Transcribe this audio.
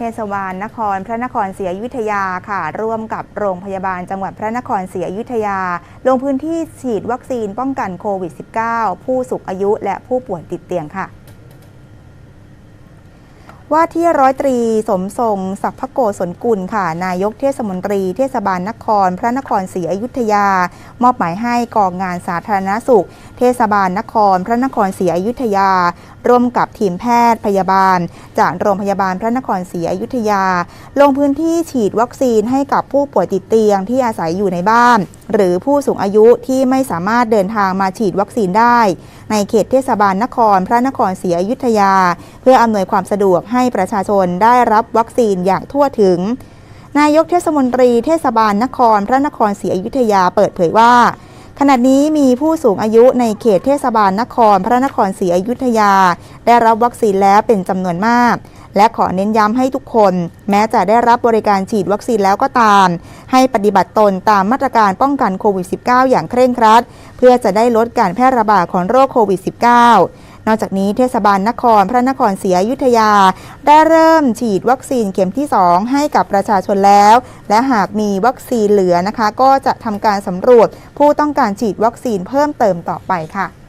เทศบาลนครพระนครศรีอยุธยาค่ะ ร่วมกับโรงพยาบาลจังหวัดพระนครศรีอยุธยา ลงพื้นที่ฉีดวัคซีนป้องกันโควิด -19 ผู้สูงอายุและผู้ป่วยติดเตียงค่ะ ว่าที่ร้อยตรีสมทรงศักพโกศลกุลค่ะ นายกเทศมนตรีเทศบาลนคร พระนครศรีอยุธยา มอบหมายให้กองงานสาธารณสุข เทศบาลนคร พระนครศรีอยุธยา ร่วมกับทีมแพทย์พยาบาล จากโรงพยาบาลพระนครศรีอยุธยา ลงพื้นที่ฉีดวัคซีนให้กับผู้ป่วยติดเตียงที่อาศัยอยู่ในบ้าน หรือผู้สูงอายุที่ไม่สามารถเดินทางมาฉีดวัคซีนได้ ในเขตเทศบาลนคร พระนครศรีอยุธยาเพื่ออำนวยความสะดวกให้ประชาชนได้รับวัคซีนอย่างทั่วถึง นายกเทศมนตรีเทศบาลนคร พระนครศรีอยุธยาเปิดเผยว่า ขณะนี้มีผู้สูงอายุในเขตเทศบาลนคร พระนครศรีอยุธยา ได้รับวัคซีนแล้วเป็นจำนวนมากและขอเน้นย้ำให้ทุกคน แม้จะได้รับบริการฉีดวัคซีนแล้วก็ตาม ให้ปฏิบัติตนตามมาตรการป้องกันโควิด -19 อย่างเคร่งครัด เพื่อจะได้ลดการแพร่ระบาดของโรคโควิด -19 นอกจากนี้เทศบาลนครพระนครศรีอยุธยา ได้เริ่มฉีดวัคซีนเข็มที่ 2 ให้กับประชาชนแล้ว และหากมีวัคซีนเหลือนะคะ ก็จะทำการสำรวจผู้ต้องการฉีดวัคซีนเพิ่มเติมต่อไปค่ะ